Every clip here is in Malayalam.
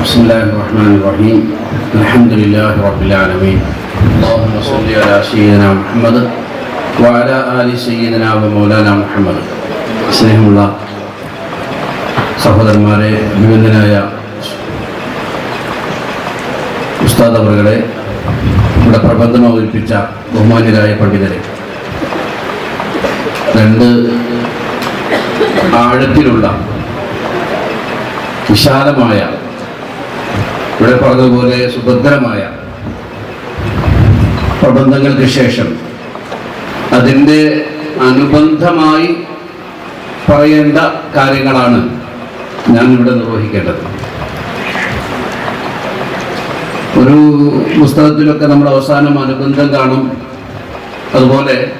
بسم الله الرحمن الرحيم الحمد لله رب العالمين اللهم صل على سيدنا محمد وعلى آل سيدنا ومولانا محمد സ്നേഹമുള്ള സഹോദരന്മാരെ വിവിധനായ ഉസ്താദ് അവറുകളെ ഇവിടെ പ്രബന്ധം അവതരിപ്പിച്ച ബഹുമാന്യരായ പണ്ഡിതരെ രണ്ട് ആഴത്തിലുള്ള വിശാലമായ ഇവിടെ പറഞ്ഞതുപോലെ സുഭദ്രമായ പ്രബന്ധങ്ങൾക്ക് ശേഷം അതിന്റെ അനുബന്ധമായി പറയേണ്ട കാര്യങ്ങളാണ് ഞാൻ ഇവിടെ നിർവഹിക്കേണ്ടത്. ഒരു പുസ്തകത്തിലൊക്കെ നമ്മൾ അവസാനം അനുബന്ധം കാണും. അതുപോലെ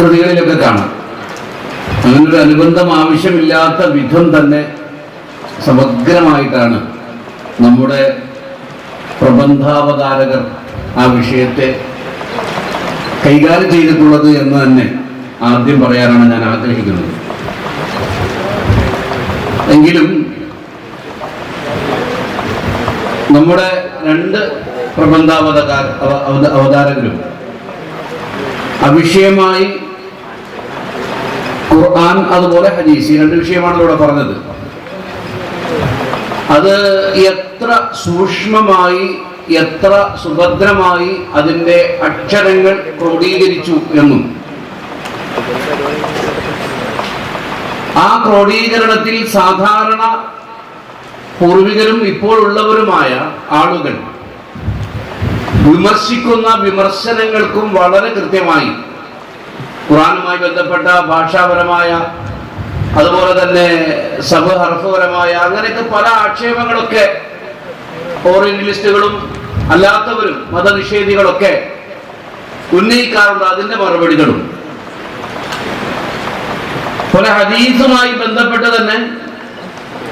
കൃതികളിലൊക്കെ കാണാം. അങ്ങനൊരു അനുബന്ധം ആവശ്യമില്ലാത്ത വിധം തന്നെ സമഗ്രമായിട്ടാണ് നമ്മുടെ പ്രബന്ധാവതാരകർ ആ വിഷയത്തെ കൈകാര്യം ചെയ്തിട്ടുള്ളത് എന്ന് തന്നെ ആദ്യം പറയാനാണ് ഞാൻ ആഗ്രഹിക്കുന്നത്. എങ്കിലും നമ്മുടെ രണ്ട് പ്രബന്ധാവതാര അവ- അവത- അവതാരകരും അവിഷയമായി ഖുർആൻ അതുപോലെ ഹദീസ് ഈ രണ്ട് വിഷയമാണല്ലോ ഇവിടെ പറഞ്ഞത്. അത് എത്ര സൂക്ഷ്മമായി എത്ര സുഭദ്രമായി അതിന്റെ അക്ഷരങ്ങൾ ക്രോഡീകരിച്ചു എന്നും. ആ ക്രോഡീകരണത്തിൽ സാധാരണ പൂർവികരും ഇപ്പോഴുള്ളവരുമായ ആളുകൾ വിമർശിക്കുന്ന വിമർശനങ്ങൾക്കും വളരെ കൃത്യമായി. ഖുറാനുമായി ബന്ധപ്പെട്ട ഭാഷാപരമായ അതുപോലെ തന്നെ സബ് ഹർഫപരമായ അങ്ങനെയൊക്കെ പല ആക്ഷേപങ്ങളൊക്കെ ഓറിയന്റലിസ്റ്റുകളും അല്ലാത്തവരും മതനിഷേധികളൊക്കെ ഉന്നയിക്കാറുണ്ട് അതിന്റെ മറുപടികളും. പല ഹദീസുമായി ബന്ധപ്പെട്ട് തന്നെ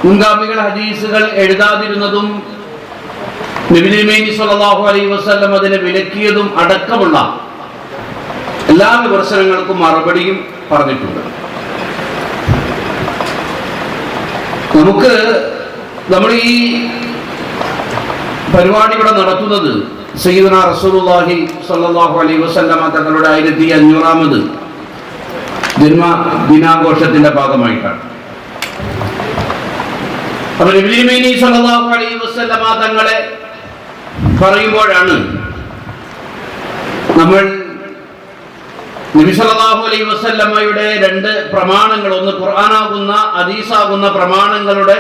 മുൻഗാമികൾ ഹദീസുകൾ എഴുതാതിരുന്നതും നബിലിമേനി സല്ലല്ലാഹു അലൈഹി വസല്ലം അതിനെ വിലക്കിയതും അടക്കമുള്ള എല്ലാ വിമർശനങ്ങൾക്കും മറുപടിയും പറഞ്ഞിട്ടുണ്ട്. നമുക്ക് നമ്മൾ ഈ പരിപാടി ഇവിടെ നടത്തുന്നത് സയ്യിദന റസൂലുള്ളാഹി സ്വല്ലല്ലാഹു അലൈഹി വസല്ലമ തങ്ങളുടെ ആയിരത്തി അഞ്ഞൂറാമത് ജന്മ ദിനാഘോഷത്തിന്റെ ഭാഗമായിട്ടാണ്. അപ്പൊ നബിലിമേനി സല്ലല്ലാഹു അലൈഹി വസല്ലമ തങ്ങളെ പറയുമ്പോഴാണ് നമ്മൾ നബി സല്ലല്ലാഹു അലൈഹി വസല്ലമയുടെ രണ്ട് പ്രമാണങ്ങൾ. ഒന്ന് ഖുർആനാകുന്ന ഹദീസാകുന്ന പ്രമാണങ്ങളുടെ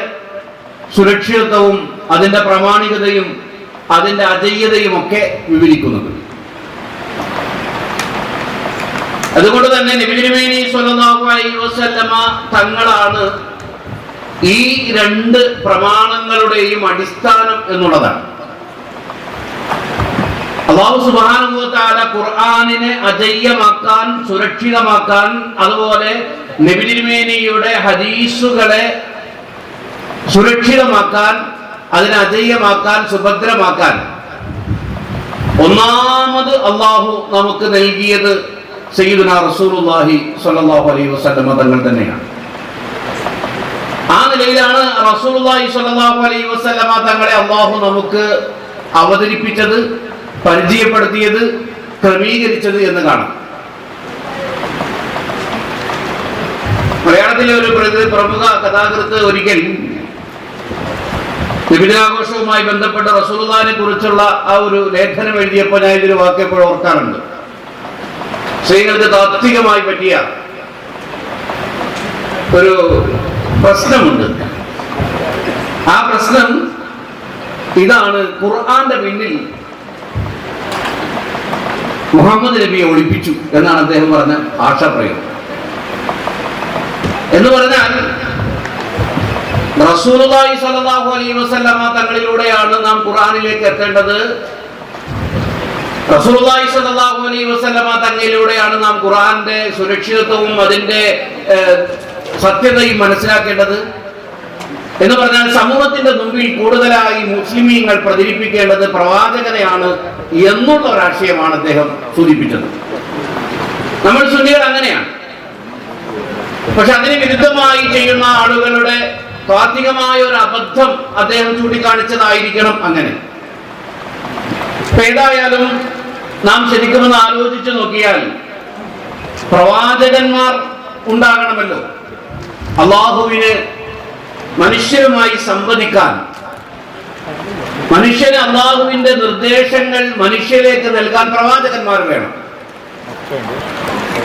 സുരക്ഷിതത്വവും അതിന്റെ പ്രാമാണികതയും അതിന്റെ അജയ്യതയും ഒക്കെ വിവരിക്കുന്നത്. അതുകൊണ്ട് തന്നെ നബിതിരുമേനി സ്വല്ലല്ലാഹു അലൈ വസല്ലമ തങ്ങളാണ് ഈ രണ്ട് പ്രമാണങ്ങളുടെയും അടിസ്ഥാനം എന്നുള്ളതാണ്. അള്ളാഹു സുബാനുഭവത്താല ഖുർആാനിനെ അജയ്യമാക്കാൻ സുരക്ഷിതമാക്കാൻ അതുപോലെ നബിതിരുമേനിയുടെ ഹദീസുകളെ സുരക്ഷിതമാക്കാൻ അതിനെ അജയ്യമാക്കാൻ സുഭദ്രമാക്കാൻ. ഒന്നാമത് അള്ളാഹു നമുക്ക് നൽകിയത് സയ്യിദുന റസൂലുള്ളാഹി സ്വല്ലല്ലാഹു അലൈഹി വസല്ലമ തങ്ങൾ തന്നെയാണ്. ആ നിലയിലാണ് റസൂലുള്ളാഹി സ്വല്ലല്ലാഹു അലൈഹി വസല്ലമ തങ്ങളെ അള്ളാഹു നമുക്ക് അവതരിപ്പിച്ചത്. പരിചയപ്പെടുത്തിയത് ക്രമീകരിച്ചത് എന്ന് കാണാം. മലയാളത്തിലെ ഒരു പ്രമുഖ കഥാകൃത്ത് ഒരിക്കൽ വിഭിന്നാഘോഷവുമായി ബന്ധപ്പെട്ട റസൂലുള്ളാഹിനെ കുറിച്ചുള്ള ആ ഒരു ലേഖനം എഴുതിയപ്പോൾ ഞാൻ ഇതിന് വാക്കെപ്പോഴും ഓർക്കാറുണ്ട്. സ്ത്രീകൾക്ക് താത്വികമായി പറ്റിയ ഒരു പ്രശ്നമുണ്ട്. ആ പ്രശ്നം ഇതാണ് ഖുർആന്റെ പിന്നിൽ മുഹമ്മദ് നബിയെ ഒളിപ്പിച്ചു എന്നാണ് അദ്ദേഹം പറഞ്ഞ ആശാപ്രയോഗം എന്ന് പറഞ്ഞാൽ റസൂലുള്ളാഹി സ്വല്ലല്ലാഹു അലൈഹി വസല്ലമ തങ്ങളിലൂടെയാണ് നാം ഖുർആനിലേക്ക് എത്തേണ്ടത്. റസൂലുള്ളാഹി സ്വല്ലല്ലാഹു അലൈഹി വസല്ലമ തങ്ങളിലൂടെയാണ് നാം ഖുർആന്റെ സുരക്ഷിതത്വവും അതിന്റെ സത്യതയും മനസ്സിലാക്കേണ്ടത്. എന്ന് പറഞ്ഞാൽ സമൂഹത്തിന്റെ മുമ്പിൽ കൂടുതലായി മുസ്ലിമീങ്ങൾ പ്രചരിപ്പിക്കേണ്ടത് പ്രവാചകനെയാണ് എന്നുള്ള ഒരാശയമാണ് അദ്ദേഹം സൂചിപ്പിച്ചത്. നമ്മൾ സുന്നികൾ അങ്ങനെയാണ്. പക്ഷെ അതിന് വിരുദ്ധമായി ചെയ്യുന്ന ആളുകളുടെ താത്വികമായ ഒരു അബദ്ധം അദ്ദേഹം ചൂണ്ടിക്കാണിച്ചതായിരിക്കണം അങ്ങനെ. ഏതായാലും നാം ശരിക്കുമെന്ന് ആലോചിച്ചു നോക്കിയാൽ പ്രവാചകന്മാർ ഉണ്ടാകണമല്ലോ. അള്ളാഹുവിന് മനുഷ്യരുമായി സംവദിക്കാൻ. മനുഷ്യന് അള്ളാഹുവിന്റെ നിർദ്ദേശങ്ങൾ മനുഷ്യരിലേക്ക് നൽകാൻ പ്രവാചകന്മാർ വേണം.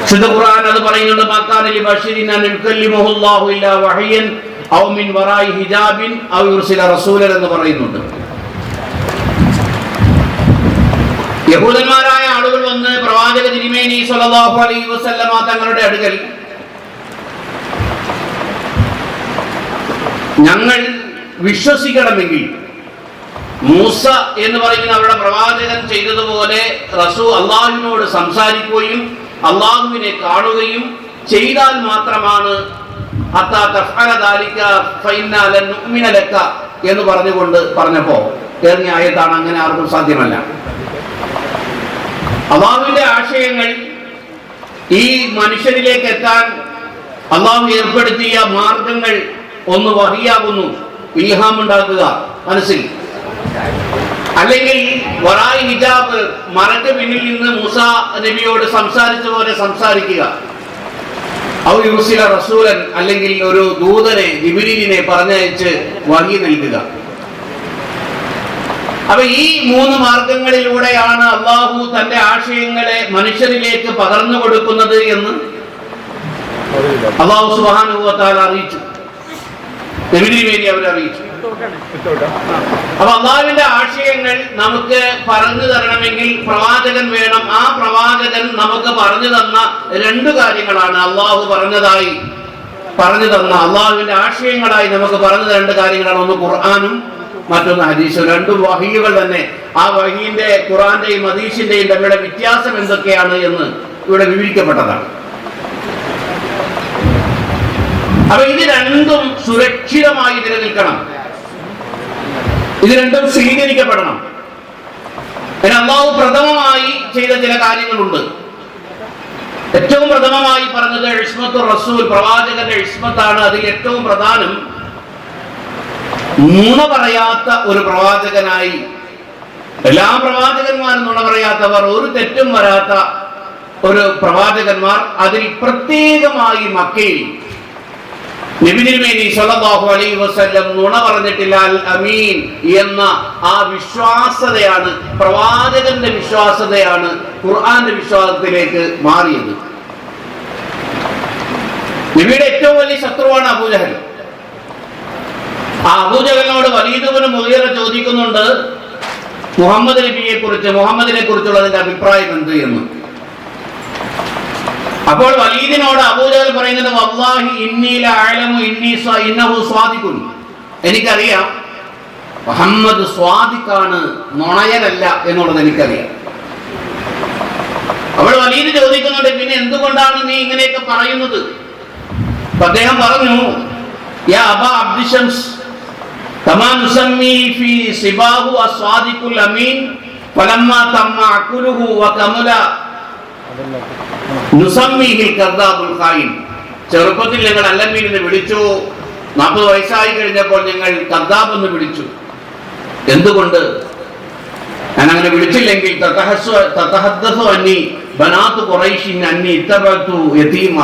വിശുദ്ധ ഖുർആൻ അത് പറയുന്നുണ്ട് മക്കാനലി ബഷീരിൻ അൻ യുകല്ലിമുഹു അല്ലാഹു ഇല്ലാ വഹയൻ ഔ മിൻ വറായി ഹിജാബിൻ ഔ യുർസില റസൂലൻ എന്ന് പറയുന്നുണ്ട്. യഹൂദന്മാരായ ആളുകൾ വന്ന് പ്രവാചക തിരുമേനി സല്ലല്ലാഹു അലൈഹി വസല്ലമ തങ്ങളുടെ അടുക്കൽ ഞങ്ങൾ വിശ്വസിക്കണമെങ്കിൽ മൂസ എന്ന് പറയുന്ന അവരുടെ പ്രവാചകൻ ചെയ്തതുപോലെ റസൂ അള്ളാഹുവിനോട് സംസാരിക്കുകയും അള്ളാഹുവിനെ കാണുകയും ചെയ്താൽ മാത്രമാണ് എന്ന് പറഞ്ഞുകൊണ്ട് പറഞ്ഞപ്പോ ഇറങ്ങിയ ആയത്താണ് അങ്ങനെ ആർക്കും സാധ്യമല്ല. അള്ളാഹുവിന്റെ ആശയങ്ങൾ ഈ മനുഷ്യരിലേക്ക് എത്താൻ അള്ളാഹു ഏർപ്പെടുത്തിയ മാർഗങ്ങൾ ഒന്ന് വഹിയാകുന്നു ഇൽഹാം ഉണ്ടാക്കുക മനസ്സിൽ. അല്ലെങ്കിൽ വറായി ഹിജാബ് മറക്ക് പിന്നിൽ നിന്ന് മൂസ നബിയോട് സംസാരിച്ച പോലെ സംസാരിക്കുക. ഔ യൂസില റസൂലൻ അല്ലെങ്കിൽ ഒരു ദൂതനെ ജിബിലിനെ പറഞ്ഞയച്ച് വഹി നൽകുക. അപ്പൊ ഈ മൂന്ന് മാർഗങ്ങളിലൂടെയാണ് അള്ളാഹു തന്റെ ആശയങ്ങളെ മനുഷ്യരിലേക്ക് പകർന്നു കൊടുക്കുന്നത് എന്ന്? അള്ളാഹു സുബാനുഭവത്താൽ അറിയിച്ചു. നബിദിന് വേണ്ടി അവർ അറിയിച്ചു. അപ്പൊ അള്ളാഹുവിന്റെ ആശയങ്ങൾ നമുക്ക് പറഞ്ഞു തരണമെങ്കിൽ പ്രവാചകൻ വേണം. ആ പ്രവാചകൻ നമുക്ക് പറഞ്ഞു തന്ന രണ്ടു കാര്യങ്ങളാണ് അള്ളാഹു പറഞ്ഞതായി പറഞ്ഞു തന്ന. അള്ളാഹുവിന്റെ ആശയങ്ങളായി നമുക്ക് പറഞ്ഞു തരേണ്ട രണ്ട് കാര്യങ്ങളാണ്. ഒന്ന് ഖുർആാനും മറ്റൊന്ന് ഹദീസും. രണ്ടു വഹീകൾ തന്നെ. ആ വഹീന്റെ ഖുറാന്റെയും ഹദീസിന്റെയും തമ്മിലുള്ള വ്യത്യാസം എന്തൊക്കെയാണ് എന്ന് ഇവിടെ വിവരിക്കപ്പെട്ടതാണ്. അപ്പൊ ഇത് രണ്ടും സുരക്ഷിതമായി നിലനിൽക്കണം. ഇത് രണ്ടും സ്വീകരിക്കപ്പെടണം. പിന്നെ അള്ളാഹു പ്രഥമമായി ചെയ്ത ചില കാര്യങ്ങളുണ്ട്. ഏറ്റവും പ്രഥമമായി പറഞ്ഞത് എഴുസ്മത്ത് റസൂൽ പ്രവാചകന്റെ ഇസ്മത്താണ് അതിൽ ഏറ്റവും പ്രധാനം. നുണ പറയാത്ത ഒരു പ്രവാചകനായി. എല്ലാ പ്രവാചകന്മാരും നുണ പറയാത്തവർ ഒരു തെറ്റും വരാത്ത ഒരു പ്രവാചകന്മാർ അതിൽ പ്രത്യേകമായി മക്കയിൽ നബിതിരുമേനി സല്ലല്ലാഹു അലൈഹി വസല്ലം നുണ പറഞ്ഞിട്ടില്ല അമീൻ എന്ന ആ വിശ്വാസതയാണ് പ്രവാചകന്റെ വിശ്വാസതയാണ് ഖുർആന്റെ വിശ്വാസത്തിലേക്ക് മാറിയത്. നബിയുടെ ഏറ്റവും വലിയ ശത്രുവാണ് അബൂജഹൽ ആ അബൂജഹലിനോട് വലിയതുപോലെ മുതിയറ ചോദിക്കുന്നുണ്ട് മുഹമ്മദ് നബിയെ കുറിച്ച് മുഹമ്മദിനെ കുറിച്ചുള്ളതിന്റെ അഭിപ്രായം എന്ത് എന്ന്? അപ്പോൾ വലീദിനോട് അബൂജഹൽ പറയുന്നത് വല്ലാഹി ഇന്നീല ആലമു ഇന്നി ഇന്നഹു സ്വാദിഖുൻ. എനിക്കറിയാം മുഹമ്മദ് സ്വാദിഖാണ് നുണയനല്ല എന്നുള്ളത് എനിക്കറിയാം. അപ്പോൾ വലീദ് ചോദിക്കുന്നുണ്ട് പിന്നെ എന്തുകൊണ്ടാണ് നീ ഇങ്ങനെയൊക്കെ പറയുന്നത്? അദ്ദേഹം പറഞ്ഞു യാ അബ അബ്ദിഷംസ് തമാ നുസമ്മി ഫി സിബാഹു അസ്വാദിഖുൽ അമീൻ ഫലമ്മ തമ്മ അക്കുലുഹു വ ഖായിൻ ചെറുപ്പത്തിൽ ഞങ്ങൾ അല്ലമീൻ എന്ന് വിളിച്ചു. നാൽപ്പത് വയസ്സായി കഴിഞ്ഞപ്പോൾ ഞങ്ങൾ കർദാബ് എന്ന് വിളിച്ചു. എന്തുകൊണ്ട്? ഞാൻ അങ്ങനെ വിളിച്ചില്ലെങ്കിൽ അന്നി അന്നി യതീം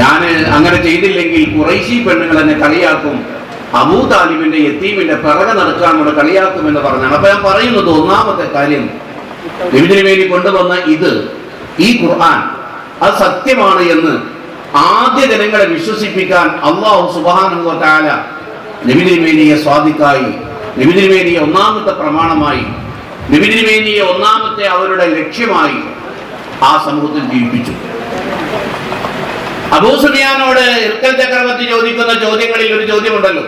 ഞാൻ അങ്ങനെ ചെയ്തില്ലെങ്കിൽ കുറൈശി പെണ്ണുങ്ങൾ എന്നെ കളിയാക്കും. അബൂ താലിബിന്റെ യത്തീമിന്റെ പിറകെ നടക്കാൻ കൂടെ കളിയാക്കും എന്ന് പറഞ്ഞാണ്. അപ്പൊ ഞാൻ പറയുന്നത് ഒന്നാമത്തെ കാര്യം. ഇതിനു വേണ്ടി കൊണ്ടുവന്ന ഇത് ഈ ഖുർആൻ അത് സത്യമാണ് എന്ന് ആദ്യ ജനങ്ങളെ വിശ്വസിപ്പിക്കാൻ അള്ളാഹു സുബാനുവല നിബിനിമേനിയെ സ്വാധിക്കായി നിബിനിമേനിയെ ഒന്നാമത്തെ പ്രമാണമായി നിബിനിമേനിയെ ഒന്നാമത്തെ അവരുടെ ലക്ഷ്യമായി ആ സമൂഹത്തിൽ ജീവിപ്പിച്ചു. അബൂ സുഫിയാനോട് ഇർക്കൽ ചക്രവർത്തി ചോദിക്കുന്ന ചോദ്യങ്ങളിൽ ഒരു ചോദ്യമുണ്ടല്ലോ.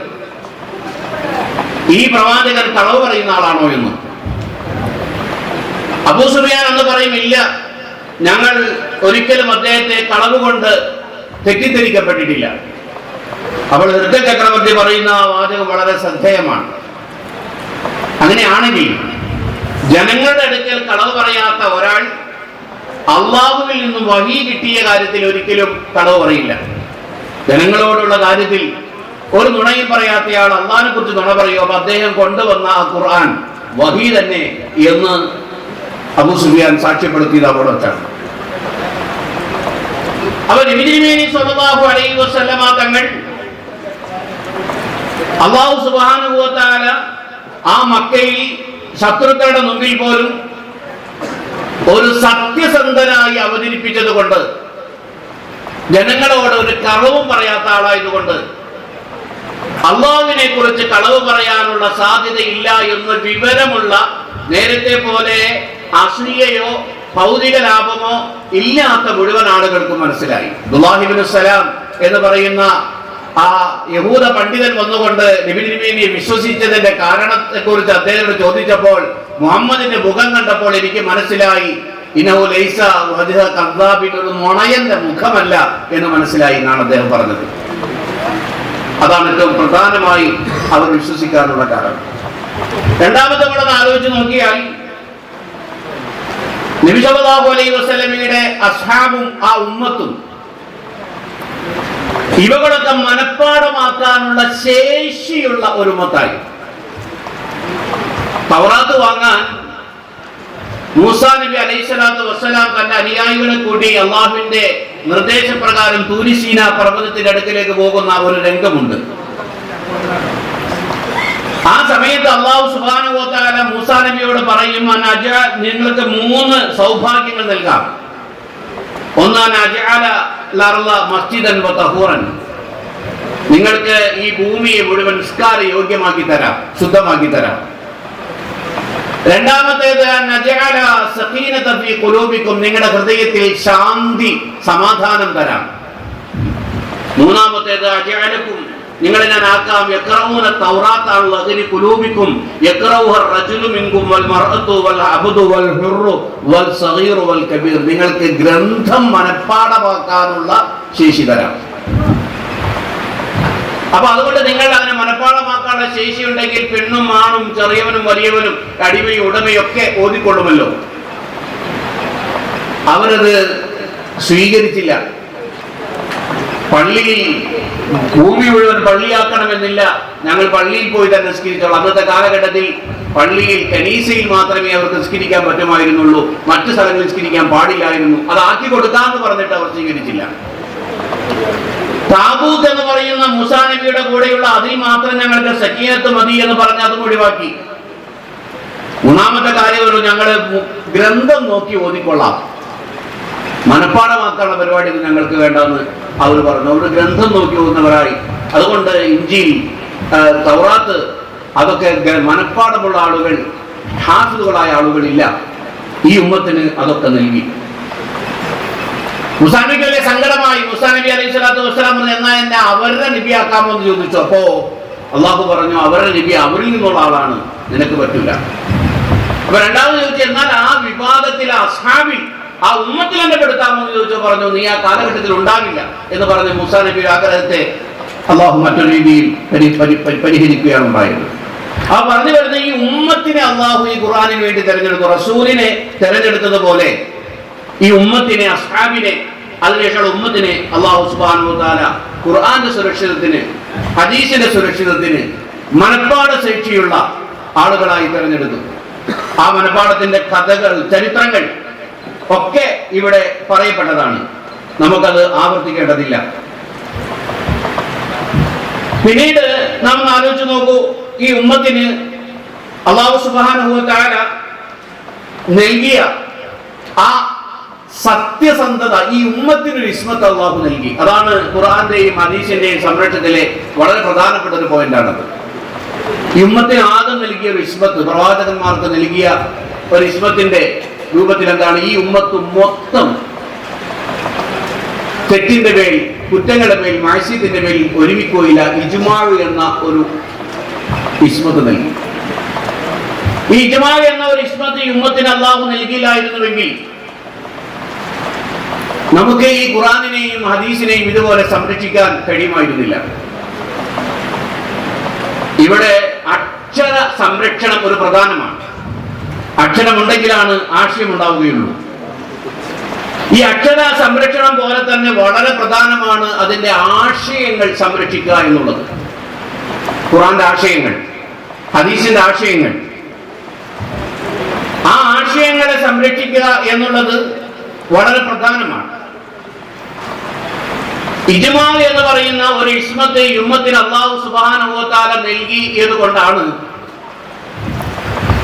ഈ പ്രവാചകൻ കളവ് പറയുന്ന ആളാണോ എന്ന്? അബൂ സുഫിയാൻ എന്ന് പറയും ഇല്ല. ഞങ്ങൾ ഒരിക്കലും അദ്ദേഹത്തെ കളവ് കൊണ്ട് തെറ്റിദ്ധരിക്കപ്പെട്ടിട്ടില്ല. അപ്പോൾ ഹൃദയ ചക്രവർത്തി പറയുന്ന വാചകം വളരെ ശ്രദ്ധേയമാണ്. അങ്ങനെയാണെങ്കിൽ ജനങ്ങളുടെ അടുക്കൽ കളവ് പറയാത്ത ഒരാൾ അള്ളാഹുവിൽ നിന്നും വഹി കിട്ടിയ കാര്യത്തിൽ ഒരിക്കലും കളവ് പറയില്ല. ജനങ്ങളോടുള്ള കാര്യത്തിൽ ഒരു നുണയും പറയാത്തയാൾ അള്ളാഹിനെ കുറിച്ച് നുണ പറയുമോ അപ്പൊ അദ്ദേഹം കൊണ്ടുവന്ന ആ ഖുർആൻ വഹി തന്നെ എന്ന് അബു സുഫിയാൻ സാക്ഷ്യപ്പെടുത്തിയത് അവിടെ വെച്ചാണ്. അപ്പൊ നബിതിരിമേനി സ്വല്ലല്ലാഹു അലൈഹി വസല്ലമ തങ്ങൾ ആ മക്കയിൽ ശത്രുക്കളുടെ മുമ്പിൽ പോലും ഒരു സത്യസന്ധനായി അവതരിപ്പിച്ചത് കൊണ്ട് ജനങ്ങളോട് ഒരു കളവും പറയാത്ത ആളായതുകൊണ്ട് അള്ളാഹുവിനെ കുറിച്ച് കളവ് പറയാനുള്ള സാധ്യതയില്ല എന്ന് വിവരമുള്ള നേരത്തെ പോലെ അസൂയയോ ഭൗതിക ലാഭമോ ഇല്ലാത്ത മുഴുവൻ ആളുകൾക്കും മനസ്സിലായി. ദുലാഹിബിൻ സലാം എന്ന് പറയുന്ന ആ യഹൂദ പണ്ഡിതൻ വന്നുകൊണ്ട് നബിനിബിനെ വിശ്വസിച്ചതിന്റെ കാരണത്തെ കുറിച്ച് അദ്ദേഹത്തോട് ചോദിച്ചപ്പോൾ മുഹമ്മദിന്റെ മുഖം കണ്ടപ്പോൾ എനിക്ക് മനസ്സിലായി ഇനഹു ലൈസ ഒരു നുണയന്റെ മുഖമല്ല എന്ന് മനസ്സിലായി എന്നാണ് അദ്ദേഹം പറഞ്ഞത്. അതാണ് ഏറ്റവും പ്രധാനമായി അവർ വിശ്വസിക്കാനുള്ള കാരണം. രണ്ടാമത്തെ കൂടെ ആലോചിച്ച് നോക്കിയാൽ വസല്ലമയുടെ അസ്ഹാബും ആ ഉമ്മത്തും ഇവകളൊക്കെ മനഃപ്പാടമാക്കാനുള്ള ശേഷിയുള്ള ഒരു മത്തായി തൗറാത്ത് വാങ്ങാൻ മൂസാ നബി അലൈഹി സ്വലാത്തു വസ്സലാം തന്റെ അനുയായികളെ കൂടി അള്ളാഹുവിന്റെ നിർദ്ദേശപ്രകാരം തൂരിസീന പർവതത്തിന്റെ അടുക്കിലേക്ക് പോകുന്ന ഒരു രംഗമുണ്ട്. ആ സമയത്ത് അള്ളാഹു സുബാനുഗോത്താല മൂസാ നബിയോട് പറയും "അൻ അജ- നിങ്ങൾക്ക് മൂന്ന് സൗഭാഗ്യങ്ങൾ നൽകാം. ഒന്നാണ് ലർള മസ്ജിദൻ തഹൂറൻ. നിങ്ങൾക്ക് ഈ ഭൂമിയെ മുഴുവൻ നിസ്കാര യോഗ്യമാക്കി തരാം ശുദ്ധമാക്കി തരാം. രണ്ടാമത്തേത് ഖുലൂബിക്കും. നിങ്ങളുടെ ഹൃദയത്തിൽ ശാന്തി സമാധാനം തരാം. മൂന്നാമത്തേത് അജഅലക്കും നിങ്ങളെ ഞാൻ ആക്കാം. യക്റഊന തൗറാത്ത് അതിന് ഖുലൂബിക്കും യക്റഊഹ റജുലു മിങ്കും വൽ മർഅതു വൽ അബ്ദു വൽ ഹുർറു വൽ സഗീറു വൽ കബീർ. നിങ്ങൾക്ക് ഗ്രന്ഥം മനഃപ്പാഠമാക്കാനുള്ള ശേഷി തരാം. അപ്പൊ അതുകൊണ്ട് നിങ്ങൾ അതിനെ മനഃപ്പാഠമാക്കാനുള്ള ശേഷി ഉണ്ടെങ്കിൽ പെണ്ണും ആണും ചെറിയവനും വലിയവനും അടിമയും ഉടമയും ഒക്കെ ഓതിക്കൊള്ളുമല്ലോ. അവരത് സ്വീകരിച്ചില്ല. പള്ളിയിൽ ഭൂമി മുഴുവൻ പള്ളിയാക്കണമെന്നില്ല. ഞങ്ങൾ പള്ളിയിൽ പോയി തന്നെ നിസ്കരിച്ചോളൂ. അന്നത്തെ കാലഘട്ടത്തിൽ പള്ളിയിൽ കനീസയിൽ മാത്രമേ അവർക്ക് നിസ്കരിക്കാൻ പറ്റുമായിരുന്നുള്ളൂ. മറ്റു സ്ഥലങ്ങളിൽ നിസ്കരിക്കാൻ പാടില്ലായിരുന്നു. അത് ആക്കി കൊടുക്കാമെന്ന് പറഞ്ഞിട്ട് അവർ സ്വീകരിച്ചില്ല. താബൂത്ത് എന്ന് പറയുന്ന മുസാ നബിയുടെ കൂടെയുള്ള അതിൽ മാത്രം ഞങ്ങൾക്ക് സഖിയത്ത് മതി എന്ന് പറഞ്ഞ് അതും ഒഴിവാക്കി. മൂന്നാമത്തെ കാര്യം ഞങ്ങൾ ഗ്രന്ഥം നോക്കി ഓതിക്കൊള്ളാം. മനഃപ്പാടമാക്കാനുള്ള പരിപാടി ഞങ്ങൾക്ക് വേണ്ടെന്ന് അവർ പറഞ്ഞു. അവർ ഗ്രന്ഥം നോക്കി പോകുന്നവരായി. അതുകൊണ്ട് ഇഞ്ചി തൗറാത്ത് അതൊക്കെ മനഃപ്പാടമുള്ള ആളുകൾ ഹാസുകളായ ആളുകളില്ല. ഈ ഉമ്മത്തിന് അതൊക്കെ നൽകി. വലിയ സങ്കടമായി. മുസാനബി അലൈഹി സ്വലാത്തു വസ്സലാം പറഞ്ഞു എന്നാ എന്നെ അവരുടെ നബി ആക്കാമോ എന്ന് ചോദിച്ചു. അപ്പോ അള്ളാഹു പറഞ്ഞു അവരുടെ നബി അവരിൽ നിന്നുള്ള ആളാണ്. നിനക്ക് പറ്റില്ല അപ്പൊ രണ്ടാമത് ചോദിച്ചു എന്നാൽ ആ വിവാദത്തിൽ അസ്ഹാബിൽ ആ ഉമ്മത്തിൽ എന്നെ പെടുത്താമോ എന്ന് ചോദിച്ചു പറഞ്ഞു നീ ആ കാലഘട്ടത്തിൽ ഉണ്ടാകില്ല എന്ന് പറഞ്ഞ് മുസാ നബിയുടെ ആഗ്രഹത്തെ അള്ളാഹു മറ്റൊരു രീതിയിൽ പരി- പരി- പരി- പരിഹരിക്കുകയാണ് ഉണ്ടായത്. ആ പറഞ്ഞു വരുന്ന ഈ ഉമ്മത്തിനെ അള്ളാഹു ഈ ഖുറാനിന് വേണ്ടി തെരഞ്ഞെടുത്തു. റസൂലിനെ തെരഞ്ഞെടുത്തതുപോലെ ഈ ഉമ്മത്തിനെ അസ്ഹാബിനെ അതിനുശേഷമുള്ള ഉമ്മത്തിനെ അള്ളാഹു സുബാനു താല ഖുർആന്റെ സുരക്ഷിതത്തിന് ഹദീസിന്റെ സുരക്ഷിതത്തിന് മനപ്പാട ശേഷിയുള്ള ആളുകളായി തെരഞ്ഞെടുത്തു. ആ മനപ്പാടത്തിന്റെ കഥകൾ ചരിത്രങ്ങൾ ഒക്കെ ഇവിടെ പറയപ്പെട്ടതാണ്. നമുക്കത് ആവർത്തിക്കേണ്ടതില്ല. പിന്നീട് നാം ആലോചിച്ചു നോക്കൂ ഈ ഉമ്മത്തിന് അള്ളാഹു സുബാനുഭവത്താല നൽകിയ ആ സത്യസന്ധത ഈ ഉമ്മത്തിനൊരു ഇസ്മത്ത് അള്ളാഹു നൽകി. അതാണ് ഖുറാന്റെയും ഹദീസിന്റെയും സംരക്ഷണത്തിലെ വളരെ പ്രധാനപ്പെട്ട ഒരു പോയിന്റാണത്. ഈ ഉമ്മത്തിന് ആദ്യം നൽകിയ ഒരു ഇസ്മത്ത് പ്രവാചകന്മാർക്ക് നൽകിയ ഒരു ഇസ്മത്തിന്റെ രൂപത്തിൽ എന്താണ് ഈ ഉമ്മത്ത് മൊത്തം തെറ്റിന്റെ മേൽ കുറ്റങ്ങളുടെ മേൽ മാഴ്സ്യത്തിന്റെ മേൽ ഒരുമിക്കോയില്ല ഇജുമാവ് എന്ന ഒരു ഇസ്മത്ത് നൽകി. ഈ ഇജുമാവ് എന്ന ഒരു ഇസ്മത്ത് ഈ ഉമ്മത്തിന് അള്ളാഹു നൽകിയില്ലായിരുന്നുവെങ്കിൽ നമുക്ക് ഈ ഖുറാനിനെയും ഹദീസിനെയും ഇതുപോലെ സംരക്ഷിക്കാൻ കഴിയുമായിരുന്നില്ല. ഇവിടെ അക്ഷര സംരക്ഷണം ഒരു പ്രധാനമാണ്. അക്ഷരമുണ്ടെങ്കിലാണ് ആശയം ഉണ്ടാവുകയുള്ളൂ ഈ അക്ഷര സംരക്ഷണം പോലെ തന്നെ വളരെ പ്രധാനമാണ് അതിന്റെ ആശയങ്ങൾ സംരക്ഷിക്കുക എന്നുള്ളത്. ഖുറാന്റെ ആശയങ്ങൾ ഹദീസിന്റെ ആശയങ്ങൾ. ആ ആശയങ്ങളെ സംരക്ഷിക്കുക എന്നുള്ളത് വളരെ പ്രധാനമാണ്. ഇജ്മാ എന്ന് പറയുന്ന ഒരു ഇസ്മത്തെ യുമ്മത്തിന് അള്ളാഹു സുബാനുഭവത്താല നൽകി കൊണ്ടാണ്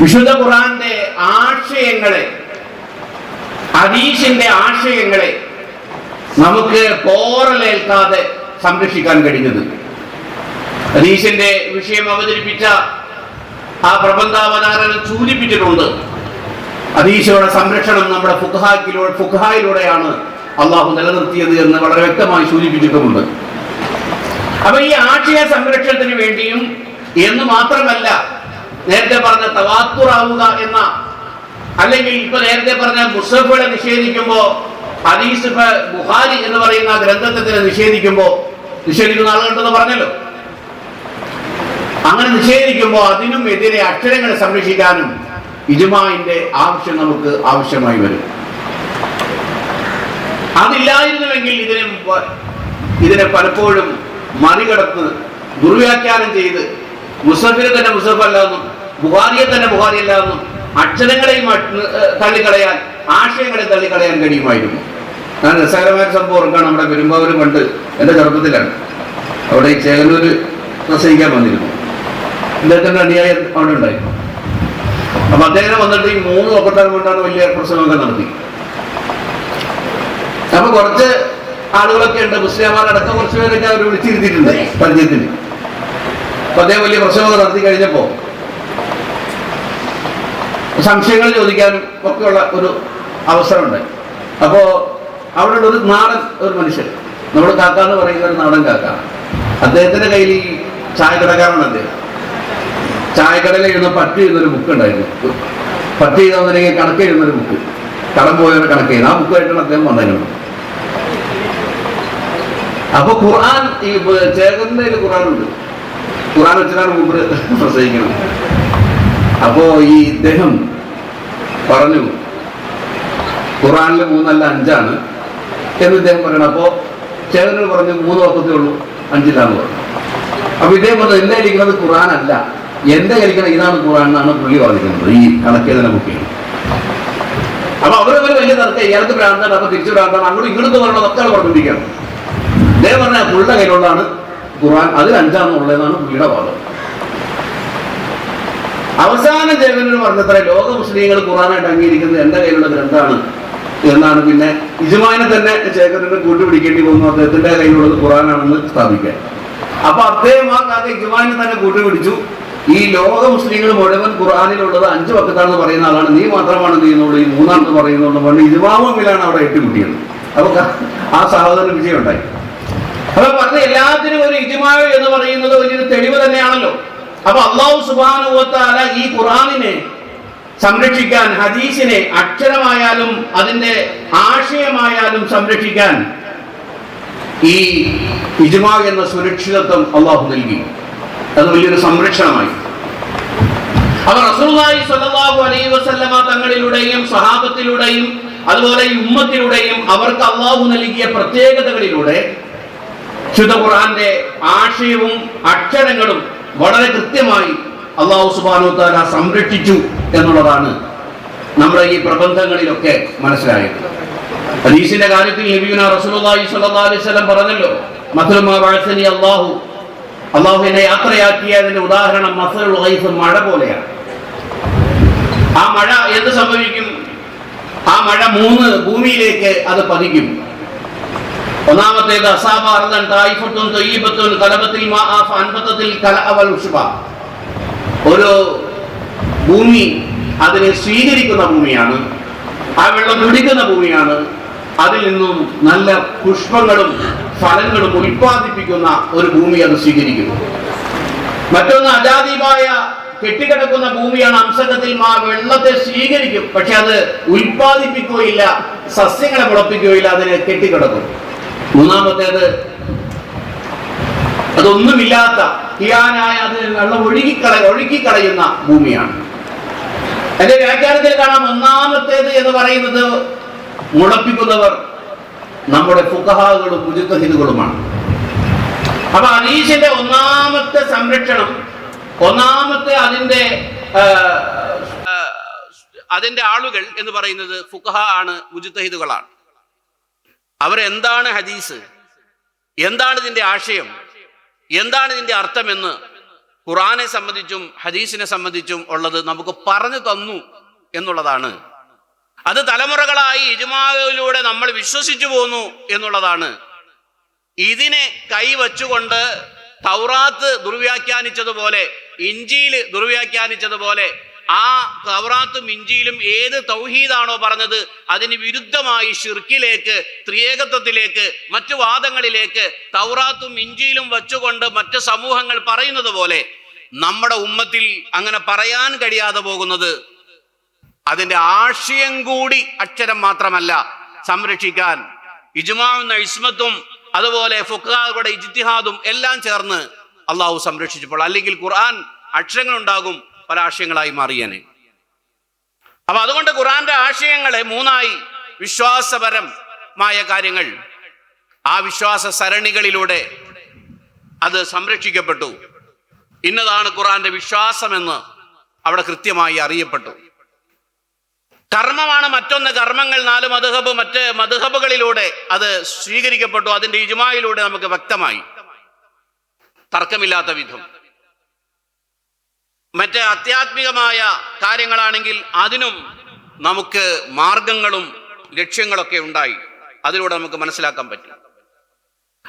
വിശുദ്ധ ഖുറാന്റെ ആശയങ്ങളെ ഹദീസിന്റെ ആശയങ്ങളെ നമുക്ക് പോറലേൽക്കാതെ സംരക്ഷിക്കാൻ കഴിഞ്ഞത്. ഹദീസിന്റെ വിഷയം അവതരിപ്പിച്ച ആ പ്രബന്ധാവതാരകൾ സൂചിപ്പിച്ചിട്ടുണ്ട്. അതീശയുടെ സംരക്ഷണം നമ്മുടെ ഫുഖാക്കിലൂടെ ഫുഖായിലൂടെയാണ് അള്ളാഹു നിലനിർത്തിയത് എന്ന് വളരെ വ്യക്തമായി സൂചിപ്പിച്ചിട്ടുമുണ്ട്. അപ്പൊ ഈ ആശയ സംരക്ഷണത്തിന് വേണ്ടിയും എന്ന് മാത്രമല്ല നേരത്തെ പറഞ്ഞ തവാത്തുറാവുക എന്ന അല്ലെങ്കിൽ ഇപ്പൊ നേരത്തെ പറഞ്ഞ മുസഫുകളെ നിഷേധിക്കുമ്പോ ഹദീസ് ബുഹാരി എന്ന് പറയുന്ന ഗ്രന്ഥത്തെ നിഷേധിക്കുമ്പോ നിഷേധിക്കുന്ന ആളുകളുണ്ടെന്ന് പറഞ്ഞല്ലോ. അങ്ങനെ നിഷേധിക്കുമ്പോൾ അതിനും എതിരെ അക്ഷരങ്ങളെ സംരക്ഷിക്കാനും ഇജുമായിന്റെ ആവശ്യം നമുക്ക് ആവശ്യമായി വരും. അതില്ലായിരുന്നുവെങ്കിൽ ഇതിനെ ഇതിനെ പലപ്പോഴും മറികടന്ന് ദുർവ്യാഖ്യാനം ചെയ്ത് മുസഫിനെ തന്നെ മുസഫ് അല്ലാന്നും ബുഹാരിയെ തന്നെ ബുഹാരി അല്ലാന്നും അക്ഷരങ്ങളെയും തള്ളിക്കളയാൻ ആശയങ്ങളെ തള്ളിക്കളയാൻ കഴിയുമായിരുന്നു. ഞാൻ രസകരമായ സംഭവം ഓർക്കാണ് നമ്മുടെ പെരുമ്പാവൂർ പണ്ട് എന്റെ ചെറുപ്പത്തിലാണ്. അവിടെ ഈ ചേകനൂര് പ്രസംഗിക്കാൻ വന്നിരുന്നു. ഇദ്ദേഹത്തിന്റെ അനുയായി അവിടെ ഉണ്ടായിരുന്നു അപ്പൊ അദ്ദേഹം വന്നിട്ട് ഈ മൂന്ന് ഒപ്പത്താൻ കൊണ്ടാണ് വലിയ പ്രസംഗമൊക്കെ നടത്തി. അപ്പൊ കുറച്ച് ആളുകളൊക്കെ ഉണ്ട്. മുസ്ലിംമാരടക്കം കുറച്ച് പേരൊക്കെ അവർ വിളിച്ചിരുത്തിയിട്ടുണ്ട് പരിചയത്തിന് അപ്പൊ വലിയ പ്രസംഗമൊക്കെ നടത്തി കഴിഞ്ഞപ്പോ സംശയങ്ങൾ ചോദിക്കാനും ഒക്കെയുള്ള ഒരു അവസരമുണ്ട്. അപ്പോ അവിടെ ഒരു നാടൻ ഒരു മനുഷ്യൻ നമ്മൾ കാക്ക എന്ന് പറയുന്ന ഒരു നാടൻ കാക്ക. അദ്ദേഹത്തിന്റെ കയ്യിൽ ഈ ചായക്കടക്കാരനാണ് അദ്ദേഹം. ചായക്കടയിൽ എഴുതുന്ന പട്ടി എന്നൊരു ബുക്ക് ഉണ്ടായിരുന്നു. പട്ടി എഴുതുന്നതിനെങ്കിൽ കണക്ക് എഴുതുന്നൊരു ബുക്ക് കടം പോയവരെ കണക്ക് ചെയ്യുന്നത് ആ ബുക്കായിട്ടാണ് അദ്ദേഹം വന്നിരുന്നത് അപ്പൊ ഖുർആൻ ഈ ചേകറിന്റെ ഉണ്ട്. ഖുർആനുണ്ട് ഖുർആൻ വെച്ചിട്ടാണ് മൂപ്പർ പ്രസംഗിക്കുന്നത്. അപ്പോ ഈ ഇദ്ദേഹം പറഞ്ഞു ഖുറാനിലെ മൂന്നല്ല അഞ്ചാണ് എന്ന് ഇദ്ദേഹം പറയണം. അപ്പോ ചേകനോട് പറഞ്ഞു മൂന്ന് വക്കത്തേ ഉള്ളൂ അഞ്ചില്ലാന്ന് പറഞ്ഞു. അപ്പൊ ഇദ്ദേഹം പറഞ്ഞു എന്റെ ഇരിക്കുന്നത് ഖുർആൻ അല്ല എന്റെ കഴിക്കണം ഇതാണ് ഖുറാൻ എന്നാണ് പുള്ളി പറഞ്ഞിരിക്കുന്നത് ഈ കണക്കേതന ബുക്കിൽ അപ്പൊ അവരവർ വലിയ തർക്കം ഇയാൾക്ക് ഭ്രാന്താണ് അപ്പൊ തിരിച്ചു ഭ്രാന്താണ് അങ്ങോട്ട് ഇങ്ങോട്ട് പറയണത് ഒക്കെ പറഞ്ഞിരിക്കുകയാണ്. ഇദ്ദേഹം പറഞ്ഞ പുള്ളിയുടെ കയ്യിലുള്ളതാണ് ഖുർആൻ അതിൽ അഞ്ചാണ് ഉള്ളതെന്നാണ് പുള്ളിയുടെ വാദം. അവസാന ജേവനോട് പറഞ്ഞത്ര ലോക മുസ്ലിങ്ങൾ ഖുറാനായിട്ട് അംഗീകരിക്കുന്നത് എന്റെ കയ്യിലുള്ള ഗ്രന്ഥമാണ് എന്നാണ് പിന്നെ ഇജുമാനെ തന്നെ ശേഖരനെ കൂട്ടുപിടിക്കേണ്ടി വന്നു. അദ്ദേഹത്തിന്റെ കയ്യിലുള്ളത് ഖുറാനാണെന്ന് സ്ഥാപിക്കാൻ. അപ്പൊ അദ്ദേഹം ആ കാലത്ത് ഇജുമാനെ തന്നെ കൂട്ടുപിടിച്ചു. ഈ ലോക മുസ്ലിങ്ങൾ മുഴുവൻ ഖുറാനിലുള്ളത് അഞ്ച് പക്കത്താണെന്ന് പറയുന്ന ആളാണ്. നീ മാത്രമാണ് എന്ത് ചെയ്യുന്നുള്ളൂ? ഈ മൂന്നാണെന്ന് പറയുന്നുള്ളൂ പണ്ട് ഇജുമാവുമിലാണ് അവിടെ ഏറ്റുമുട്ടിയത്. അപ്പൊ ആ സഹോദരന് വിജയം ഉണ്ടായി അപ്പൊ പറഞ്ഞ എല്ലാത്തിനും ഒരു ഇജ്മാവ് എന്ന് പറയുന്നത് വലിയൊരു തെളിവ് തന്നെയാണല്ലോ. അപ്പൊ അള്ളാഹു സുബാനുവത്താല ഈ ഖുറാനിനെ സംരക്ഷിക്കാൻ ഹദീസിനെ അക്ഷരമായാലും അതിന്റെ ആശയമായാലും സംരക്ഷിക്കാൻ ഈ ഇജ്മാ എന്ന സുരക്ഷിതത്വം അള്ളാഹു നൽകി. അത് വലിയൊരു സംരക്ഷണമായി. അവർ റസൂലായി സ്വല്ലല്ലാഹു അലൈ വസല്ലമ തങ്ങളിലൂടെയും സഹാബത്തിലൂടെയും അതുപോലെ ഈ ഉമ്മത്തിലൂടെയും അവർക്ക് അള്ളാഹു നൽകിയ പ്രത്യേകതകളിലൂടെ ശുദ്ധ ഖുർആന്റെ ആശയവും അക്ഷരങ്ങളും വളരെ കൃത്യമായി അള്ളാഹു സുബാനു താല സംരക്ഷിച്ചു എന്നുള്ളതാണ് നമ്മുടെ ഈ പ്രബന്ധങ്ങളിലൊക്കെ മനസ്സിലായത്. ഹദീസിന്റെ കാര്യത്തിൽ നബിയുന റസൂലുള്ളാഹി സ്വല്ലല്ലാഹു അലൈഹി വസല്ലം പറഞ്ഞല്ലോ മത്ലുമാ വഅസനി അല്ലാഹു. അല്ലാഹു എന്നെ യാത്രയാക്കിയതിന്റെ ഉദാഹരണം മസലുൽ ഗൈസ് മഴ പോലെയാണ്. ആ മഴ എന്ത് സംഭവിക്കും? ആ മഴ മൂന്ന് ഭൂമിയിലേക്ക് അത് പതിക്കും. ഒന്നാമത്തേത് അസാബ ഒരു ഭൂമി അതിനെ സ്വീകരിക്കുന്ന ഭൂമിയാണ് ആ വെള്ളം കുടിക്കുന്ന ഭൂമിയാണ് അതിൽ നിന്നും നല്ല പുഷ്പങ്ങളും ഫലങ്ങളും ഉൽപ്പാദിപ്പിക്കുന്ന ഒരു ഭൂമി അത് സ്വീകരിക്കുന്നു. മറ്റൊന്ന് അജാതീയമായ കെട്ടിക്കിടക്കുന്ന ഭൂമിയാണ് അംശകത്തിൽ ആ വെള്ളത്തെ സ്വീകരിക്കും പക്ഷെ അത് ഉൽപ്പാദിപ്പിക്കുകയില്ല സസ്യങ്ങളെ മുളപ്പിക്കുകയില്ല അതിനെ കെട്ടിക്കിടക്കും. മൂന്നാമത്തേത് അതൊന്നുമില്ലാത്ത കിയാനായ അത് വെള്ളം ഒഴുകിക്കള ഒഴുകിക്കളയുന്ന ഭൂമിയാണ്. എന്റെ വ്യാഖ്യാനത്തിൽ കാണാം ഒന്നാമത്തേത് എന്ന് പറയുന്നത് മുളപ്പിക്കുന്നവർ നമ്മുടെ ഫുഖഹാകളും മുജുത്തഹിദുകളുമാണ് അപ്പൊ അനീഷിന്റെ ഒന്നാമത്തെ സംരക്ഷണം ഒന്നാമത്തെ അതിന്റെ അതിന്റെ ആളുകൾ എന്ന് പറയുന്നത് ഫുഖഹ ആണ് മുജുത്തഹിദുകളാണ് അവരെന്താണ് ഹദീസ്? എന്താണ് ഇതിന്റെ ആശയം? എന്താണ് ഇതിന്റെ അർത്ഥമെന്ന് ഖുറാനെ സംബന്ധിച്ചും ഹദീസിനെ സംബന്ധിച്ചും ഉള്ളത് നമുക്ക് പറഞ്ഞു തന്നു എന്നുള്ളതാണ്. അത് തലമുറകളായി ഇജുമാവിലൂടെ നമ്മൾ വിശ്വസിച്ചു പോന്നു എന്നുള്ളതാണ്. ഇതിനെ കൈവച്ചുകൊണ്ട് തൗറാത്ത് ദുർവ്യാഖ്യാനിച്ചതുപോലെ ഇഞ്ചിയിൽ ദുർവ്യാഖ്യാനിച്ചതുപോലെ ആ തൗറാത്തും ഇഞ്ചിയിലും ഏത് തൗഹീദാണോ പറഞ്ഞത് അതിന് വിരുദ്ധമായി ഷിർക്കിലേക്ക് ത്രിയേകത്വത്തിലേക്ക് മറ്റു വാദങ്ങളിലേക്ക് തൗറാത്തും ഇഞ്ചിയിലും വച്ചുകൊണ്ട് മറ്റു സമൂഹങ്ങൾ പറയുന്നത് പോലെ നമ്മുടെ ഉമ്മത്തിൽ അങ്ങനെ പറയാൻ കഴിയാതെ പോകുന്നത് അതിന്റെ ആശയം കൂടി അക്ഷരം മാത്രമല്ല. സംരക്ഷിക്കാൻ ഇജുമാവുന്ന ഇസ്മത്തും അതുപോലെ ഫുക്കാറുടെ ഇജ്തിഹാദും എല്ലാം ചേർന്ന് അള്ളാഹു സംരക്ഷിച്ചപ്പോൾ അല്ലെങ്കിൽ ഖുർആൻ അക്ഷരങ്ങൾ ഉണ്ടാകും. പല ആശയങ്ങളായി മാറിയനെ. അപ്പൊ അതുകൊണ്ട് ഖുറാന്റെ ആശയങ്ങളെ മൂന്നായി വിശ്വാസപരമായ കാര്യങ്ങൾ ആ വിശ്വാസ സരണികളിലൂടെ അത് സംരക്ഷിക്കപ്പെട്ടു. ഇന്നതാണ് ഖുറാന്റെ വിശ്വാസമെന്ന് അവിടെ കൃത്യമായി അറിയപ്പെട്ടു. കർമ്മമാണ് മറ്റൊന്ന് കർമ്മങ്ങൾ നാല് മധുഹബ് മറ്റ് മധുഹബുകളിലൂടെ അത് സ്വീകരിക്കപ്പെട്ടു അതിന്റെ ഇജുമായിലൂടെ നമുക്ക് വ്യക്തമായി. തർക്കമില്ലാത്ത വിധം. മറ്റ് ആധ്യാത്മികമായ കാര്യങ്ങളാണെങ്കിൽ അതിനും നമുക്ക് മാർഗങ്ങളും ലക്ഷ്യങ്ങളൊക്കെ ഉണ്ടായി. അതിലൂടെ നമുക്ക് മനസ്സിലാക്കാൻ പറ്റും.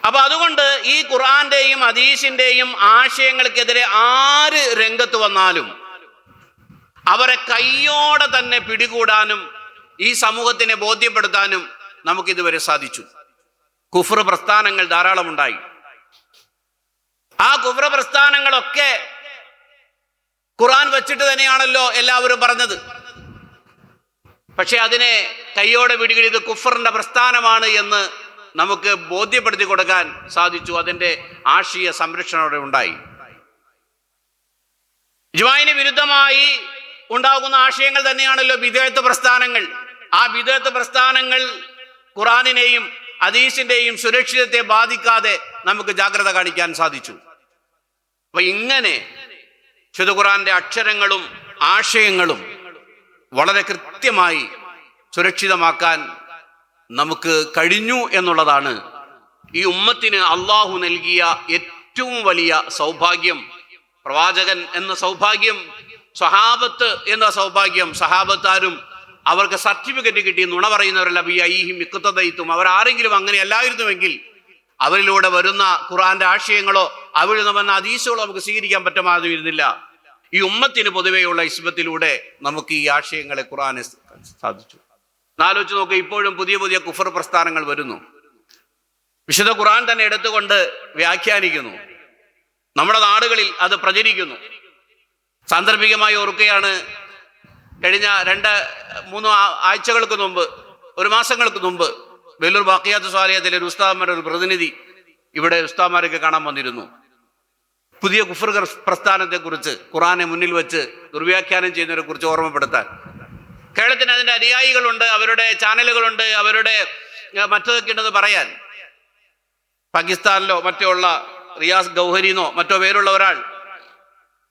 അപ്പൊ അതുകൊണ്ട് ഈ ഖുർആന്റെയും ഹദീസിന്റെയും ആശയങ്ങൾക്കെതിരെ ആര് രംഗത്ത് വന്നാലും അവരെ കയ്യോടെ തന്നെ പിടികൂടാനും ഈ സമൂഹത്തിനെ ബോധ്യപ്പെടുത്താനും നമുക്കിതുവരെ സാധിച്ചു. കുഫ്ര പ്രസ്ഥാനങ്ങൾ ധാരാളമുണ്ടായി. ആ കുഫ്ര പ്രസ്ഥാനങ്ങളൊക്കെ ഖുർആൻ വെച്ചിട്ട് തന്നെയാണല്ലോ എല്ലാവരും പറഞ്ഞത്. പക്ഷെ അതിനെ കയ്യോടെ പിടികൾ ഇത് കുഫറിന്റെ പ്രസ്ഥാനമാണ് എന്ന് നമുക്ക് ബോധ്യപ്പെടുത്തി കൊടുക്കാൻ സാധിച്ചു. അതിന്റെ ആശയ സംരക്ഷണം അവിടെ ഉണ്ടായി. ഇജ്മായിന് വിരുദ്ധമായി ഉണ്ടാകുന്ന ആശയങ്ങൾ തന്നെയാണല്ലോ വിദേഹത്ത് പ്രസ്ഥാനങ്ങൾ. ആ വിദേഹത്ത് പ്രസ്ഥാനങ്ങൾ ഖുറാനിനെയും അദീസിന്റെയും സുരക്ഷിതത്തെ ബാധിക്കാതെ നമുക്ക് ജാഗ്രത കാണിക്കാൻ സാധിച്ചു. അപ്പൊ ഇങ്ങനെ ശുദ്ധ ഖുറാന്റെ അക്ഷരങ്ങളും ആശയങ്ങളും വളരെ കൃത്യമായി സുരക്ഷിതമാക്കാൻ നമുക്ക് കഴിഞ്ഞു എന്നുള്ളതാണ് ഈ ഉമ്മത്തിന് അള്ളാഹു നൽകിയ ഏറ്റവും വലിയ സൗഭാഗ്യം. പ്രവാചകൻ എന്ന സൗഭാഗ്യം സഹാബത്ത് എന്ന സൗഭാഗ്യം സഹാബത്താരും അവർക്ക് സർട്ടിഫിക്കറ്റ് കിട്ടി നുണ പറയുന്നവരല്ല ബി ഐഹിം അവർ ആരെങ്കിലും അങ്ങനെ അല്ലായിരുന്നുവെങ്കിൽ അവരിലൂടെ വരുന്ന ഖുറാന്റെ ആശയങ്ങളോ അവരിൽ നിന്ന് വന്ന അതീസുകളോ നമുക്ക് സ്വീകരിക്കാൻ പറ്റുമായിരുന്നില്ല. ഈ ഉമ്മത്തിന് പൊതുവെയുള്ള ഇസ്മത്തിലൂടെ നമുക്ക് ഈ ആശയങ്ങളെ ഖുറാനെ സാധിച്ചു. നാലോച്ച് നോക്കുക ഇപ്പോഴും പുതിയ പുതിയ കുഫർ പ്രസ്ഥാനങ്ങൾ വരുന്നു. വിശുദ്ധ ഖുറാൻ തന്നെ എടുത്തുകൊണ്ട് വ്യാഖ്യാനിക്കുന്നു. നമ്മുടെ നാടുകളിൽ അത് പ്രചരിക്കുന്നു. സാന്ദർഭികമായി ഓർക്കുകയാണ് കഴിഞ്ഞ രണ്ട് മൂന്ന് ആഴ്ചകൾക്ക് മുമ്പ് ഒരു മാസങ്ങൾക്ക് മുമ്പ് വെല്ലൂർ ബാക്കിയാത്ത് സ്വാലയത്തിലെ ഒരു ഉസ്താദ്മാരുടെ ഒരു പ്രതിനിധി ഇവിടെ ഉസ്താദ്മാരൊക്കെ കാണാൻ വന്നിരുന്നു. പുതിയ കുഫർ പ്രസ്ഥാനത്തെക്കുറിച്ച് ഖുറാനെ മുന്നിൽ വെച്ച് ദുർവ്യാഖ്യാനം ചെയ്യുന്നതിനെ കുറിച്ച് ഓർമ്മപ്പെടുത്താൻ. കേരളത്തിന് അതിന്റെ അനുയായികളുണ്ട് അവരുടെ ചാനലുകളുണ്ട് അവരുടെ മറ്റൊക്കെ ഉണ്ടെന്ന് പറയാൻ. പാകിസ്ഥാനിലോ മറ്റോ ഉള്ള റിയാസ് ഗൗഹരിന്നോ മറ്റോ പേരുള്ള ഒരാൾ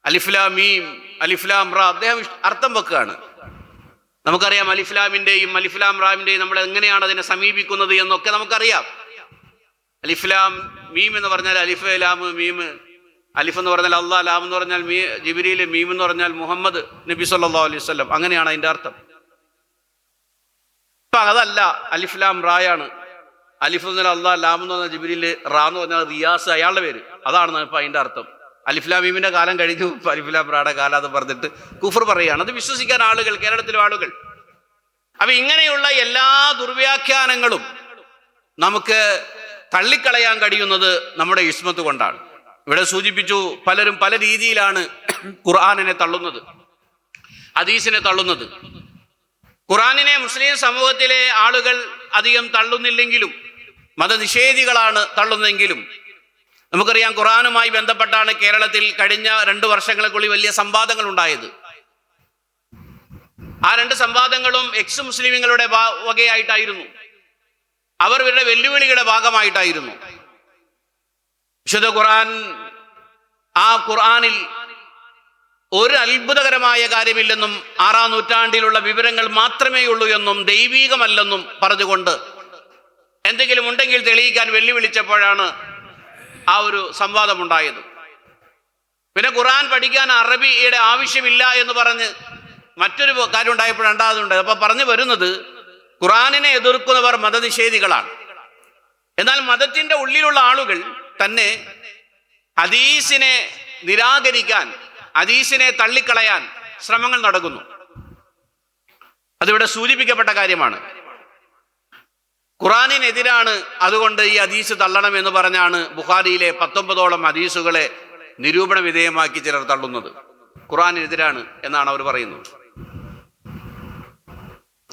അലിഫ്ലാം മീം അലിഫ്ലാം റാ അദ്ദേഹം അർത്ഥം വെക്കുകയാണ്. നമുക്കറിയാം അലിഫ്ലാമിന്റെയും അലിഫ്ലാം റാമിന്റെയും നമ്മൾ എങ്ങനെയാണ് അതിനെ സമീപിക്കുന്നത് എന്നൊക്കെ നമുക്കറിയാം. അലിഫ്ലാം മീം എന്ന് പറഞ്ഞാൽ അലിഫ് ലാം മീം അലിഫ് എന്ന് പറഞ്ഞാൽ അള്ളാ ലാം എന്ന് പറഞ്ഞാൽ മീ ജിബിരിയിൽ മീം എന്ന് പറഞ്ഞാൽ മുഹമ്മദ് നബി സല്ലാ അലൈഹി വസല്ലം. അങ്ങനെയാണ് അതിന്റെ അർത്ഥം. ഇപ്പൊ അതല്ല അലിഫ്ലാം റായാണ്. അലിഫ് എന്ന് പറഞ്ഞാൽ അള്ളാ ലാം എന്ന് പറഞ്ഞാൽ ജിബിരിയിൽ റാ എന്ന് പറഞ്ഞാൽ റിയാസ് അയാളുടെ പേര്. അതാണ് ഇപ്പൊ അതിന്റെ അർത്ഥം. അലിഫ്ലാം മീമിന്റെ കാലം കഴിഞ്ഞു. അലിഫ്ലാബ്രാടെ കാലം അത് പറഞ്ഞിട്ട് കുഫർ പറയുകയാണ്. അത് വിശ്വസിക്കാൻ ആളുകൾ കേരളത്തിലെ ആളുകൾ. അപ്പൊ ഇങ്ങനെയുള്ള എല്ലാ ദുർവ്യാഖ്യാനങ്ങളും നമുക്ക് തള്ളിക്കളയാൻ കഴിയുന്നത് നമ്മുടെ ഇസ്മത്ത് കൊണ്ടാണ്. ഇവിടെ സൂചിപ്പിച്ചു പലരും പല രീതിയിലാണ് ഖുർആാനിനെ തള്ളുന്നത് ഹദീസിനെ തള്ളുന്നത്. ഖുറാനിനെ മുസ്ലിം സമൂഹത്തിലെ ആളുകൾ അധികം തള്ളുന്നില്ലെങ്കിലും മതനിഷേധികളാണ് തള്ളുന്നതെങ്കിലും നമുക്കറിയാം ഖുറാനുമായി ബന്ധപ്പെട്ടാണ് കേരളത്തിൽ കഴിഞ്ഞ രണ്ട് വർഷങ്ങൾക്കുള്ളിൽ വലിയ സംവാദങ്ങൾ ഉണ്ടായത്. ആ രണ്ട് സംവാദങ്ങളും എക്സ് മുസ്ലിമുകളുടെ വകയായിട്ടായിരുന്നു. അവർ ഇവരുടെ വെല്ലുവിളിയുടെ ഭാഗമായിട്ടായിരുന്നു. വിശുദ്ധ ഖുർആൻ ആ ഖുർആനിൽ ഒരു അത്ഭുതകരമായ കാര്യമില്ലെന്നും ആറാം നൂറ്റാണ്ടിലുള്ള വിവരങ്ങൾ മാത്രമേ ഉള്ളൂ എന്നും ദൈവീകമല്ലെന്നും പറഞ്ഞുകൊണ്ട് എന്തെങ്കിലും ഉണ്ടെങ്കിൽ തെളിയിക്കാൻ വെല്ലുവിളിച്ചപ്പോഴാണ് ആ ഒരു സംവാദമുണ്ടായത്. പിന്നെ ഖുറാൻ പഠിക്കാൻ അറബിയുടെ ആവശ്യമില്ല എന്ന് പറഞ്ഞ് മറ്റൊരു കാര്യം ഉണ്ടായപ്പോൾ രണ്ടാമതുണ്ട് അപ്പൊ പറഞ്ഞു വരുന്നത് ഖുറാനിനെ എതിർക്കുന്നവർ മതനിഷേധികളാണ്. എന്നാൽ മതത്തിന്റെ ഉള്ളിലുള്ള ആളുകൾ തന്നെ ഹദീസിനെ നിരാകരിക്കാൻ ഹദീസിനെ തള്ളിക്കളയാൻ ശ്രമങ്ങൾ നടക്കുന്നു. അതിവിടെ സൂചിപ്പിക്കപ്പെട്ട കാര്യമാണ്. ഖുറാനിനെതിരാണ് അതുകൊണ്ട് ഈ ഹദീസ് തള്ളണം എന്ന് പറഞ്ഞാണ് ബുഖാരിയിലെ പത്തൊമ്പതോളം ഹദീസുകളെ നിരൂപണ വിധേയമാക്കി ചിലർ തള്ളുന്നത്. ഖുറാനെതിരാണ് എന്നാണ് അവർ പറയുന്നത്.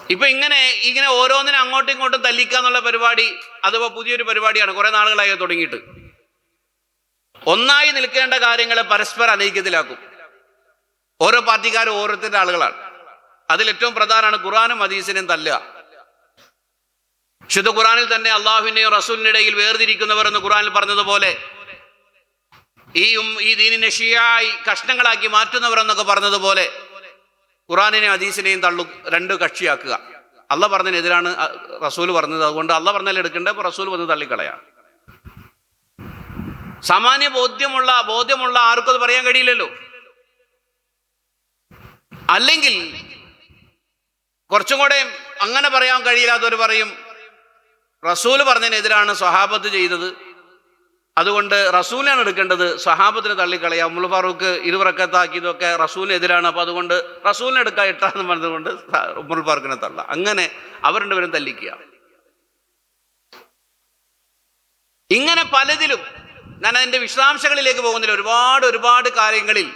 ഇപ്പൊ ഇങ്ങനെ ഇങ്ങനെ ഓരോന്നിനും അങ്ങോട്ടും ഇങ്ങോട്ടും തല്ലിക്കുക എന്നുള്ള പരിപാടി അഥവാ പുതിയൊരു പരിപാടിയാണ്. കുറെ നാളുകളായി തുടങ്ങിയിട്ട്. ഒന്നായി നിൽക്കേണ്ട കാര്യങ്ങളെ പരസ്പരം അനൈക്യത്തിലാക്കും. ഓരോ പാർട്ടിക്കാരും ഓരോരുത്തരുടെ ആളുകളാണ്. അതിൽ ഏറ്റവും പ്രധാനമാണ് ഖുറാനും ഹദീസിനെയും തല്ലുക. ശുദ്ധ ഖുറാനിൽ തന്നെ അള്ളാഹുവിന്റെയും ഇടയിൽ വേർതിരിക്കുന്നവർ എന്ന് ഖുറാനിൽ പറഞ്ഞതുപോലെ ഈ ഈ ദീനിനെ ഷിയായി കഷ്ണങ്ങളാക്കി മാറ്റുന്നവർ എന്നൊക്കെ പറഞ്ഞതുപോലെ ഖുറാനിനെയും അദീസിനെയും തള്ളു രണ്ട് കക്ഷിയാക്കുക. അല്ല പറഞ്ഞതിനെതിരാണ് റസൂൽ പറഞ്ഞത്. അതുകൊണ്ട് അല്ല പറഞ്ഞാൽ എടുക്കേണ്ടത് അപ്പൊ റസൂൽ വന്ന് തള്ളിക്കളയാണ് സാമാന്യ ബോധ്യമുള്ള ബോധ്യമുള്ള ആർക്കും അത് പറയാൻ കഴിയില്ലല്ലോ. അല്ലെങ്കിൽ കുറച്ചും കൂടെ അങ്ങനെ പറയാൻ കഴിയില്ലാത്തവർ പറയും റസൂൽ പറഞ്ഞതിനെതിരാണ് സ്വഹാബത്ത് ചെയ്തത്. അതുകൊണ്ട് റസൂലിനാണ് എടുക്കേണ്ടത് സ്വഹാബത്തിന് തള്ളിക്കളയാം ഉമ്മൾ ഫാറൂഖ് ഇരുവറക്കത്താക്കിയതൊക്കെ റസൂലിനെതിരാണ്. അപ്പോൾ അതുകൊണ്ട് റസൂലിനെ എടുക്കാൻ ഇട്ടാന്ന് പറഞ്ഞതുകൊണ്ട് ഉമ്മർ ഫാറൂഖിനെ തള്ള അങ്ങനെ അവർ രണ്ടുപേരും തല്ലിക്കുക. ഇങ്ങനെ പലതിലും ഞാൻ അതിന്റെ വിശദാംശങ്ങളിലേക്ക് പോകുന്നില്ല. ഒരുപാട് ഒരുപാട് കാര്യങ്ങളിൽ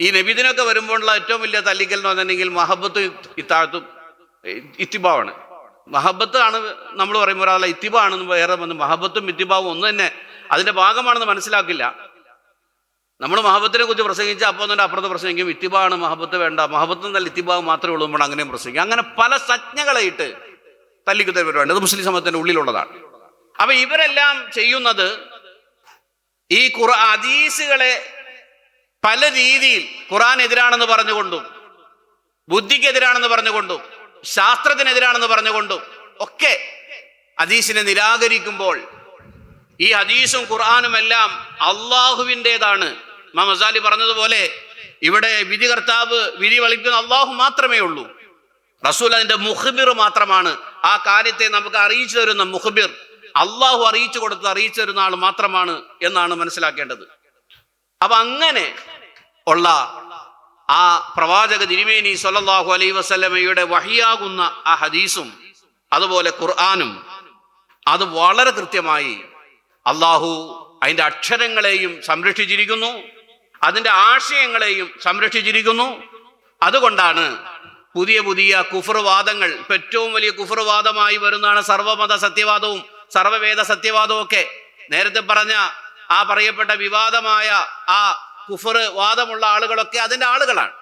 ഈ നബിദിനൊക്കെ വരുമ്പോഴുള്ള ഏറ്റവും വലിയ തല്ലിക്കൽ എന്ന് പറഞ്ഞിട്ടുണ്ടെങ്കിൽ മഹബത്തും ഇത്താഴത്തും ഇത്തിബാവാണ്. മഹബത്ത് ആണ് നമ്മൾ പറയുമ്പോൾ ഒരാളെ ഇത്തിബാണെന്ന് വേറെ വന്ന് മഹബത്തും ഇത്തിബാവും ഒന്ന് തന്നെ അതിന്റെ ഭാഗമാണെന്ന് മനസ്സിലാക്കില്ല. നമ്മൾ മഹബത്തിനെ കുറിച്ച് പ്രസംഗിച്ച അപ്പോൾ തന്നെ അപ്പുറത്ത് പ്രസംഗിക്കും. ഇത്തിബാണ് മഹബത്ത് വേണ്ട. മഹബത്ത് എന്നല്ല ഇത്തിബാവ് മാത്രമേ ഉള്ളൂ നമ്മൾ അങ്ങനെയും പ്രസംഗിക്കും. അങ്ങനെ പല സജ്ഞകളായിട്ട് തല്ലിക്കുത്തരവരുണ്ട് അത് മുസ്ലിം സമൂഹത്തിന്റെ ഉള്ളിലുള്ളതാണ്. അപ്പൊ ഇവരെല്ലാം ചെയ്യുന്നത് ഈ കുറ ഹദീസുകളെ പല രീതിയിൽ ഖുറാൻ എതിരാണെന്ന് പറഞ്ഞുകൊണ്ടും ബുദ്ധിക്കെതിരാണെന്ന് പറഞ്ഞുകൊണ്ടും ശാസ്ത്രത്തിനെതിരാണെന്ന് പറഞ്ഞുകൊണ്ടും ഒക്കെ ഹദീസിനെ നിരാകരിക്കുമ്പോൾ ഈ ഹദീസും ഖുർആാനും എല്ലാം അള്ളാഹുവിന്റെതാണ്. മമസാലി പറഞ്ഞതുപോലെ ഇവിടെ വിധി കർത്താവ് വിധി വളിക്കുന്ന അള്ളാഹു മാത്രമേ ഉള്ളൂ. റസൂൽ അതിന്റെ മുഹബിർ മാത്രമാണ്. ആ കാര്യത്തെ നമുക്ക് അറിയിച്ചു തരുന്ന മുഹബിർ അള്ളാഹു അറിയിച്ചു കൊടുത്ത് അറിയിച്ചു തരുന്ന ആൾ മാത്രമാണ് എന്നാണ് മനസ്സിലാക്കേണ്ടത്. അപ്പൊ അങ്ങനെ ഉള്ള ആ പ്രവാചക തിരുമേനി സല്ലല്ലാഹു അലൈ വസ്ലമയുടെ വഹിയാകുന്ന ആ ഹദീസും അതുപോലെ ഖുർആാനും അത് വളരെ കൃത്യമായി അള്ളാഹു അതിന്റെ അക്ഷരങ്ങളെയും സംരക്ഷിച്ചിരിക്കുന്നു അതിന്റെ ആശയങ്ങളെയും സംരക്ഷിച്ചിരിക്കുന്നു. അതുകൊണ്ടാണ് പുതിയ പുതിയ കുഫർവാദങ്ങൾ ഇപ്പം ഏറ്റവും വലിയ കുഫർവാദമായി വരുന്നതാണ് സർവമത സത്യവാദവും സർവവേദ സത്യവാദവും ഒക്കെ. നേരത്തെ പറഞ്ഞ ആ പറയപ്പെട്ട വിവാദമായ ആ കുഫർ വാദമുള്ള ആളുകളൊക്കെ അതിന്റെ ആളുകളാണ്.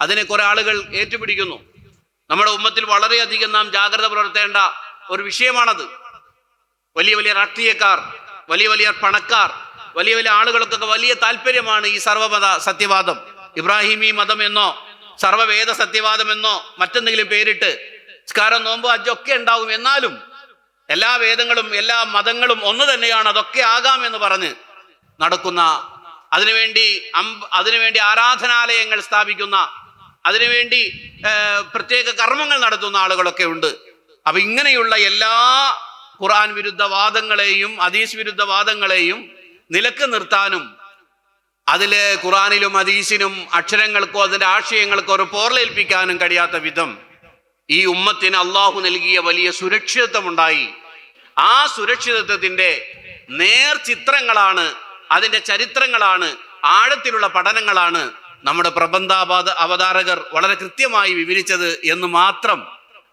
അതിനെ കുറെ ആളുകൾ ഏറ്റുപിടിക്കുന്നു. നമ്മുടെ ഉമ്മത്തിൽ വളരെയധികം നാം ജാഗ്രത പുലർത്തേണ്ട ഒരു വിഷയമാണത്. വലിയ വലിയ രാഷ്ട്രീയക്കാർ വലിയ വലിയ പണക്കാർ വലിയ വലിയ ആളുകൾക്കൊക്കെ വലിയ താല്പര്യമാണ് ഈ സർവമത സത്യവാദം. ഇബ്രാഹിമി മതം എന്നോ സർവവേദ സത്യവാദം എന്നോ മറ്റെന്തെങ്കിലും പേരിട്ട് സ്കാരം നോമ്പ് അജൊക്കെ ഉണ്ടാവും. എന്നാലും എല്ലാ വേദങ്ങളും എല്ലാ മതങ്ങളും ഒന്ന് തന്നെയാണ്. അതൊക്കെ ആകാം എന്ന് പറഞ്ഞ് നടക്കുന്ന അതിനുവേണ്ടി അതിനുവേണ്ടി ആരാധനാലയങ്ങൾ സ്ഥാപിക്കുന്ന അതിനുവേണ്ടി പ്രത്യേക കർമ്മങ്ങൾ നടത്തുന്ന ആളുകളൊക്കെ ഉണ്ട്. അപ്പൊ ഇങ്ങനെയുള്ള എല്ലാ ഖുർആൻ വിരുദ്ധ വാദങ്ങളെയും ഹദീസ് വിരുദ്ധ വാദങ്ങളെയും നിലയ്ക്ക് നിർത്താനും അതിൽ ഖുറാനിലും ഹദീസിനും അക്ഷരങ്ങൾക്കോ അതിന്റെ ആശയങ്ങൾക്കോ ഒരു പോർലേൽപ്പിക്കാനും കഴിയാത്ത വിധം ഈ ഉമ്മത്തിന് അള്ളാഹു നൽകിയ വലിയ സുരക്ഷിതത്വം ഉണ്ടായി ആ സുരക്ഷിതത്വത്തിന്റെ നേർചിത്രങ്ങളാണ് അതിന്റെ ചരിത്രങ്ങളാണ് ആഴത്തിലുള്ള പഠനങ്ങളാണ് നമ്മുടെ പ്രബന്ധാപാത അവതാരകർ വളരെ കൃത്യമായി വിവരിച്ചത് എന്ന് മാത്രം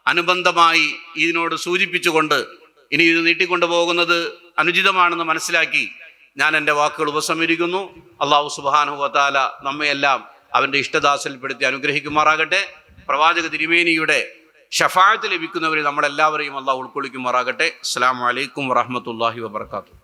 അനുബന്ധമായി ഇതിനോട് സൂചിപ്പിച്ചുകൊണ്ട് ഇനി ഇത് നീട്ടിക്കൊണ്ടു പോകുന്നത് അനുചിതമാണെന്ന് മനസ്സിലാക്കി ഞാൻ എന്റെ വാക്കുകൾ ഉപസംഹരിക്കുന്നു. അള്ളാഹു സുബാനുഹത്താല നമ്മയെല്ലാം അവന്റെ ഇഷ്ടദാസൽപ്പെടുത്തി അനുഗ്രഹിക്കുമാറാകട്ടെ. പ്രവാചക തിരുമേനിയുടെ ഷഫായത്ത് ലഭിക്കുന്നവരെ നമ്മളെല്ലാവരെയും അള്ളാഹ് ഉൾക്കൊള്ളിക്കുമാറാകട്ടെ. അസ്സാം വലൈക്കും വറഹമത്തല്ലാഹി വബർക്കാത്തു